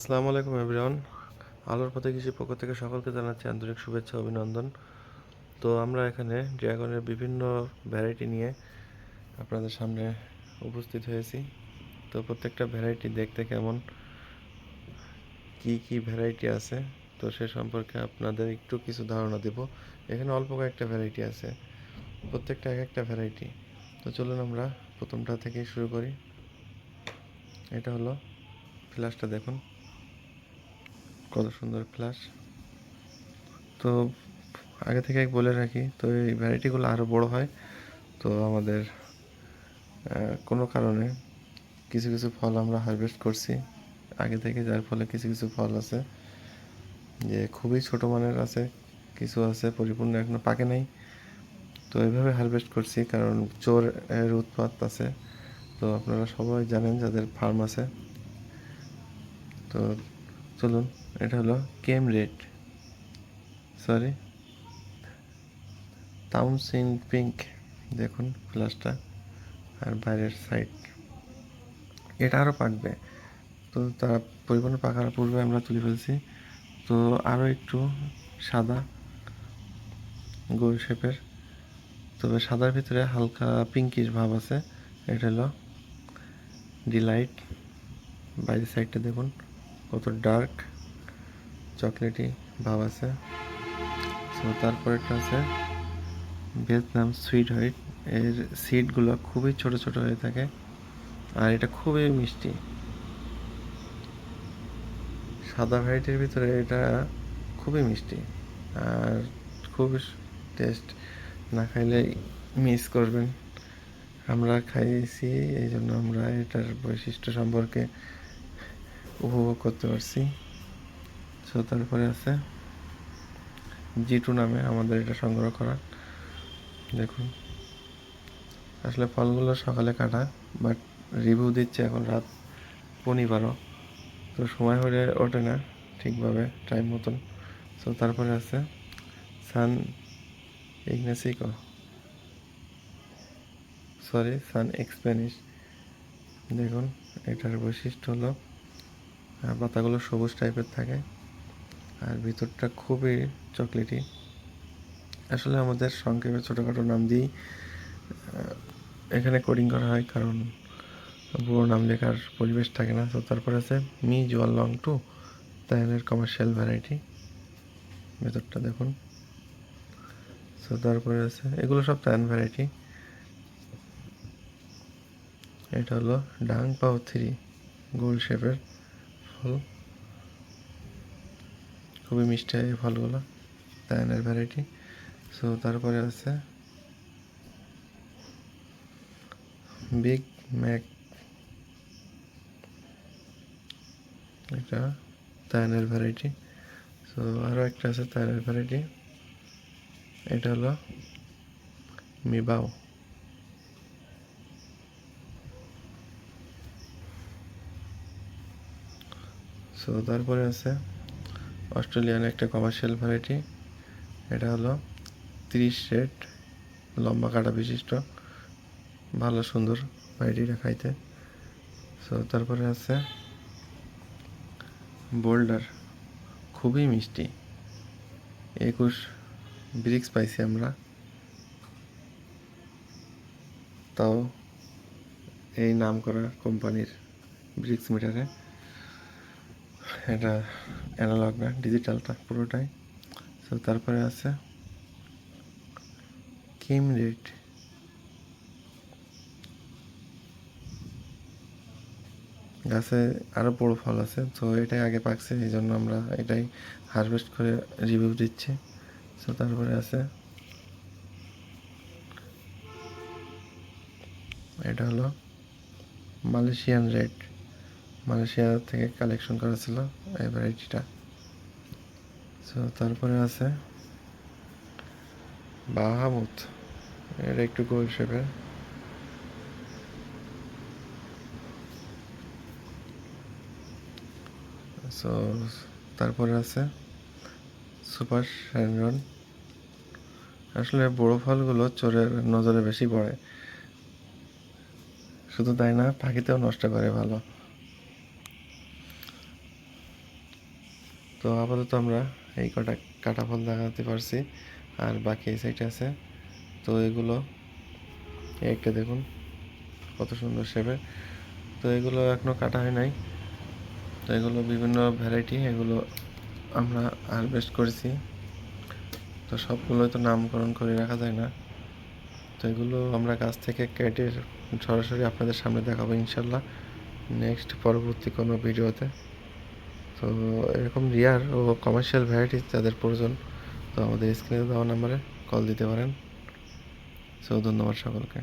আসসালামু আলাইকুম এভরিওয়ান আলোর পথে কৃষি পক্ষ থেকে সকলকে জানাচ্ছি আন্তরিক শুভেচ্ছা, অভিনন্দন। তো আমরা এখানে ড্রাগনের বিভিন্ন ভ্যারাইটি নিয়ে আপনাদের সামনে উপস্থিত হয়েছি। তো প্রত্যেকটা ভ্যারাইটি দেখতে কেমন? কি কি ভ্যারাইটি আছে? তো সে সম্পর্কে আপনাদের একটু কিছু ধারণা দেব। এখানে অল্প কয়েকটা ভ্যারাইটি আছে। প্রত্যেকটা এক একটা ভ্যারাইটি তো চলুন আমরা প্রথমটা থেকেই শুরু করি। এটা হলো ফ্ল্যাশটা দেখুন। কত সুন্দর ফ্ল্যাশ তো আগে থেকে বলে রাখি, তো এই ভ্যারাইটিগুলো আরও বড় হয়, তো আমাদের কোনো কারণে কিছু কিছু ফল আমরা হারভেস্ট করছি। আগে থেকে যার ফলে কিছু কিছু ফল আছে, যে খুবই ছোট মানের আছে, কিছু আছে পরিপূর্ণ এখনও পাকে নাই। তো এইভাবে হারভেস্ট করছি, কারণ চোর এর উৎপাত আছে। তো আপনারা সবাই জানেন যাদের ফার্ম আছে। তো চলুন এটা হলো কেম রেড সরি তাউনসিন পিঙ্ক দেখুন ফ্লাসটা আর বাইরের সাইড এটা আরও পাকবে। তো তারা পরিপূর্ণ পাকার পূর্বে আমরা তুলে ফেলছি। তো আরও একটু সাদা গোল শেপের। তবে সাদার ভিতরে হালকা পিঙ্কিশ ভাব আছে। এটা হলো ডিলাইট বাইরের সাইডটা দেখুন। কত ডার্ক চকলেটি ভাব আছে। সো তারপরেরটা আছে ভিয়েতনাম সুইট হোয়াইট। এর সিডগুলো খুবই ছোট ছোট হয়ে থাকে আর এটা খুবই মিষ্টি। সাদা ভ্যারাইটির ভিতরে এটা খুবই মিষ্টি আর খুব টেস্ট। না খাইলে মিস করবেন। আমরা খাইয়েছি এই জন্য আমরা এটার বৈশিষ্ট্য সম্পর্কে উপভোগ করতে পারছি। সো তারপরে আছে জিটু নামে, আমাদের এটা সংগ্রহ করা দেখুন। আসলে ফলগুলো সকালে কাটা বাট রিভিউ দিচ্ছে এখন রাত পনি বারো তো সময় হলে ওঠে না ঠিকভাবে টাইম মতন। সো তারপরে আছে সান ইগনেসিকো। সরি সান এক্সপ্যানিশ। দেখুন, এটার বৈশিষ্ট্য হলো পাতাগুলো সবুজ টাইপের থাকে। আর ভিতরটা খুবই চকলেটি। আসলে আমাদের সংক্ষেপে ছোটোখাটো নাম দিয়েই এখানে কোডিং করা হয় কারণ পুরো নাম লেখার পরিবেশ থাকে না। তো তারপর আছে মি জোয়াল লং টু তাইনের কমার্শিয়াল ভ্যারাইটি ভেতরটা দেখুন। তো তারপরে আছে, এগুলো সব তায়ান ভ্যারাইটি এটা হলো ডাং পাও থ্রি, গোল শেপের ফল। খুবই মিষ্টি হয় এই ফলগুলো তায়ানের ভ্যারাইটি সো তারপরে আছে বিগ ম্যাক এটা তায়ানের ভ্যারাইটি সো আরও একটা আছে তায়ানের ভ্যারাইটি এটা হলো মিবাও সো তারপরে আছে অস্ট্রেলিয়ান একটা কমার্শিয়াল ভ্যারাইটি এটা হলো তিরিশ রেট লম্বা কাটা বিশিষ্ট, ভালো সুন্দর ভ্যারাইটিটা খাইতে। সো তারপরে আছে বোল্ডার খুবই মিষ্টি। একুশ ব্রিক্স পাইছি আমরা। তাও এই নাম করা কোম্পানির ব্রিক্স মিটারে এটা অ্যানালগ না ডিজিটালটা পুরোটাই। তো তারপরে আছে কিম রেট গাছে আরও বড় ফল আছে। তো এটাই আগে পাকছে এই জন্য আমরা এটাই হারভেস্ট করে রিভিউ দিচ্ছি। সো তারপরে আছে এটা হলো মালয়েশিয়ান রেড মালয়েশিয়া থেকে কালেকশন করা ছিল এই ভ্যারাইটিটা সো তারপরে আছে বাহামুত এটা একটু গোল শেপের সো তারপরে আছে সুপার স্যানরন আসলে বড় ফলগুলো চোরের নজরে বেশি পড়ে। শুধু তাই না, পাখিতেও নষ্ট করে ভালো। তো আপাতত আমরা এই কটা কাটা ফল দেখাতে পারছি, আর বাকি এই সাইডে আছে। তো এগুলো একটা দেখুন, কত সুন্দর শেপের তো এগুলো এখনও কাটা হয় নাই। তো এগুলো বিভিন্ন ভ্যারাইটি এগুলো আমরা হারভেস্ট করেছি। তো সবগুলোই তো নামকরণ করে রাখা যায় না। তো এগুলো আমরা গাছ থেকে কেটে সরাসরি আপনাদের সামনে দেখাবো ইনশাল্লাহ। নেক্সট পরবর্তী কোনো ভিডিওতে তো এরকম রিয়ার ও কমার্শিয়াল ভ্যারাইটিস যাদের প্রয়োজন, তো আমাদের স্ক্রিনে দেওয়া নাম্বারে কল দিতে পারেন। সো ধন্যবাদ সকলকে।